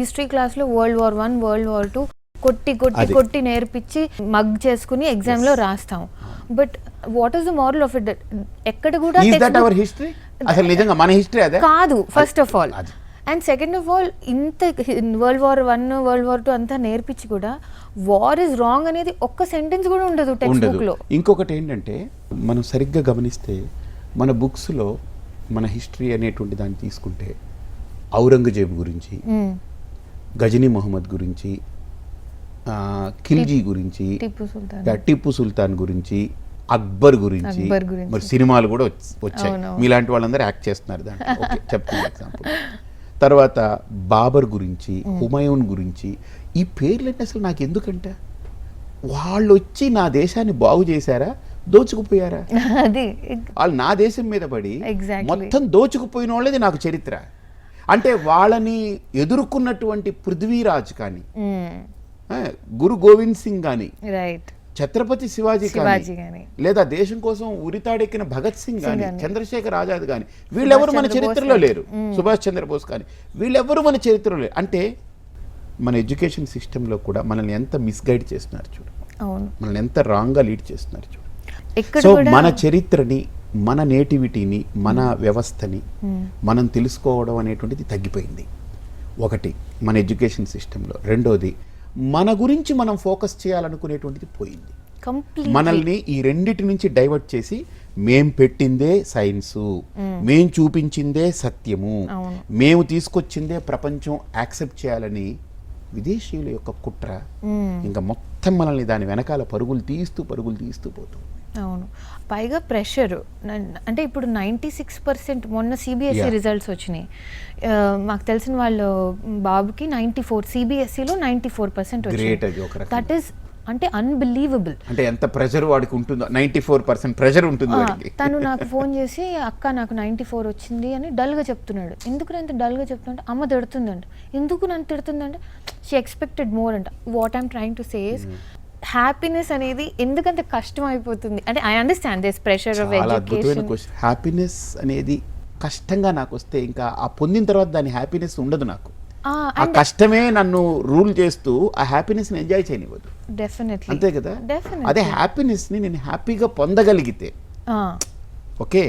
History క్లాస్లో world war one world war two కొట్టి కొట్టి. కొట్టి నేర్పించి మగ్ చేసుకుని ఎగ్జామ్లో రాస్తాం. But what is the moral of it ఎక్కడ కూడా హిస్టరీ అసలు నిజంగా మన హిస్టరీ అదే? కాదు first of all. And second of all ఇంత world war one world war two అంతా నేర్పించి కూడా వార్ ఇస్ రాంగ్ అనేది ఒక్క సెంటెన్స్ కూడా ఉండదు టెక్స్ట్ బుక్లో. ఇంకొకటి ఏంటంటే మనం సరిగ్గా గమనిస్తే మన బుక్స్లో మన హిస్టరీ అనేటువంటి దాన్ని తీసుకుంటే ఔరంగజేబు గురించి. గజనీ మొహమ్మద్ గురించి ఖిల్జీ గురించి టిప్పు సుల్తాన్. గురించి అక్బర్ గురించి. మరి సినిమాలు కూడా వచ్చ- వచ్చాయి. మీలాంటి వాళ్ళందరూ యాక్ట్ చేస్తున్నారు దాంట్లో. ఓకే చెప్తున్నా ఎగ్జాంపుల్. తర్వాత బాబర్ గురించి హుమాయూన్ గురించి ఈ పేర్లన్నీ అసలు నాకు ఎందుకంటే వాళ్ళు వచ్చి నా దేశాన్ని బాగు చేశారా? దోచుకుపోయారా? వాళ్ళు నా దేశం మీద పడి. మొత్తం దోచుకుపోయిన వాళ్ళది నాకు చరిత్ర. అంటే వాళ్ళని ఎదుర్కొన్నటువంటి పృథ్వీరాజ్ కానీ గురు గోవింద్ సింగ్ కానీ రైట్ ఛత్రపతి శివాజీ కానీ. లేదా దేశం కోసం ఉరితాడెక్కిన భగత్ సింగ్ కానీ. చంద్రశేఖర్ ఆజాద్ కానీ వీళ్ళెవరు మన చరిత్రలో. లేరు. సుభాష్ చంద్రబోస్ కానీ. వీళ్ళెవరు మన చరిత్రలో లేరు? అంటే మన ఎడ్యుకేషన్ సిస్టంలో కూడా మనల్ని ఎంత మిస్గైడ్ చేస్తున్నారు చూడు. మనల్ని ఎంత రాంగ్గా లీడ్ చేస్తున్నారు చూడు. సో మన చరిత్రని మన నేటివిటీని మన వ్యవస్థని మనం తెలుసుకోవడం అనేటువంటిది తగ్గిపోయింది. ఒకటి మన ఎడ్యుకేషన్ సిస్టంలో. రెండోది మన గురించి మనం ఫోకస్ చేయాలనుకునేటువంటిది పోయింది. మనల్ని ఈ రెండిటి నుంచి డైవర్ట్ చేసి మేం పెట్టిందే సైన్సు మేం చూపించిందే సత్యము. మేము తీసుకొచ్చిందే ప్రపంచం యాక్సెప్ట్ చేయాలని విదేశీయుల యొక్క కుట్ర ఇంకా మొత్తం మనల్ని దాని వెనకాల పరుగులు తీస్తూ పరుగులు తీస్తూ పోతుంది. అవును. పైగా ప్రెషర్. అంటే ఇప్పుడు నైంటీ సిక్స్ పర్సెంట్ మొన్న సిబిఎస్ఈ. రిజల్ట్స్ వచ్చినాయి. మాకు తెలిసిన వాళ్ళు బాబుకి నైంటీ ఫోర్ సిబిఎస్ఈలో నైంటీ ఫోర్ పర్సెంట్ రకంగా. దట్ ఈస్ అంటే అన్బిలీవబుల్ అంటే ఎంత ప్రెషర్ వాడికి ఉంటుందో నైంటీ ఫోర్ పర్సెంట్ ప్రెషర్ ఉంటుంది తను నాకు ఫోన్ చేసి అక్క నాకు నైంటీ ఫోర్ వచ్చింది అని డల్గా చెప్తున్నాడు. ఎందుకు నేను డల్గా చెప్తుంటే అమ్మ తిడుతుందంట. ఎందుకు నన్ను తిడుతుందంటే? షీ ఎక్స్పెక్టెడ్ మోర్ అంట. What I'm trying to says happiness అనేది ఎందుకంత కష్టం అయిపోతుంది? అంటే I understand this pressure of education happiness అనేది కష్టంగా నాకు వస్తే ఇంకా ఆ పొందిన తర్వాత దాని హ్యాపీనెస్ ఉండదు నాకు. ఆ కష్టమే నన్ను రూల్ చేస్తూ ఆ హ్యాపీనెస్ని ఎంజాయ్ చేయనివ్వదు. డెఫినెట్లీ అంతే కదా. అదే హ్యాపీనెస్ని నేను హ్యాపీగా పొందగలిగితే ఓకే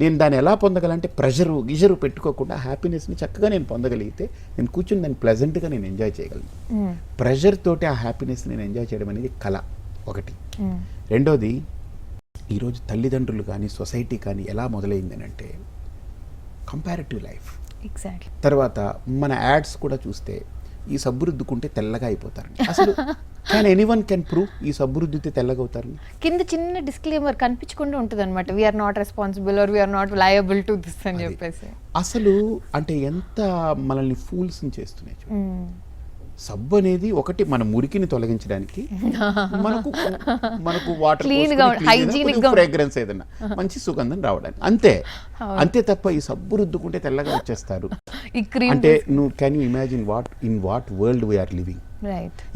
నేను దాన్ని ఎలా పొందగలంటే ప్రెషరు గిజరు పెట్టుకోకుండా హ్యాపీనెస్ని చక్కగా నేను పొందగలిగితే నేను కూర్చుని దాన్ని ప్లెజెంట్గా నేను ఎంజాయ్ చేయగలను. ప్రెషర్ తోటి ఆ హ్యాపీనెస్ నేను ఎంజాయ్ చేయడం అనేది కళ ఒకటి. రెండోది ఈరోజు తల్లిదండ్రులు కానీ సొసైటీ కానీ ఎలా మొదలైంది అని అంటే కంపారిటివ్ లైఫ్ ఎగ్జాక్ట్లీ తర్వాత మన యాడ్స్ కూడా చూస్తే ఈ సబ్బు రుద్దుకుంటే తెల్లగా అయిపోతారని అసలు క్యాన్ ఎనీవన్ కెన్ ప్రూవ్ ఈ సబ్బు రుద్దితే తెల్లగా అవుతారని కింద చిన్న డిస్క్లైమర్ కనిపించకుండా ఉంటుంది అనమాట we are not responsible or we are not liable to this అని చెప్పేసి. అసలు అంటే ఎంత మనల్ని ఫూల్స్ చేస్తున్నాయి. సబ్బు అనేది ఒకటి మన మురికిని తొలగించడానికి మనకు మనకు వాటర్ Clean గా ఉండ- hygienic గా ఉండ- ఫ్రేగ్రెన్స్ ఏదైనా మంచి సుగంధం రావడానికి. అంతే. అంతే తప్ప ఈ సబ్బు రుద్దుకుంటే తెల్లగా వచ్చేస్తారు. అంటే నువ్వు can you imagine what in what world we are living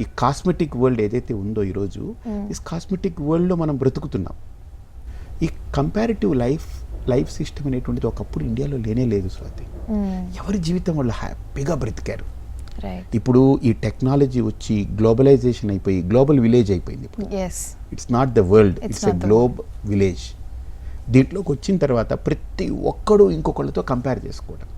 ఈ కాస్మెటిక్ వరల్డ్ ఏదైతే ఉందో ఈరోజు ఈ కాస్మెటిక్ వరల్డ్లో మనం బ్రతుకుతున్నాం. ఈ కంపారిటివ్ లైఫ్ లైఫ్ సిస్టమ్ అనేటువంటిది ఒకప్పుడు ఇండియాలో లేనే లేదు స్వాతి. ఎవరి జీవితం వాళ్ళు హ్యాపీగా బ్రతికారు? ఇప్పుడు ఈ టెక్నాలజీ వచ్చి గ్లోబలైజేషన్ అయిపోయి గ్లోబల్ విలేజ్ అయిపోయింది ఇప్పుడు. It's not the world it's a globe village దీంట్లోకి వచ్చిన తర్వాత ప్రతి ఒక్కడు ఇంకొకళ్ళతో కంపేర్ చేసుకోవడం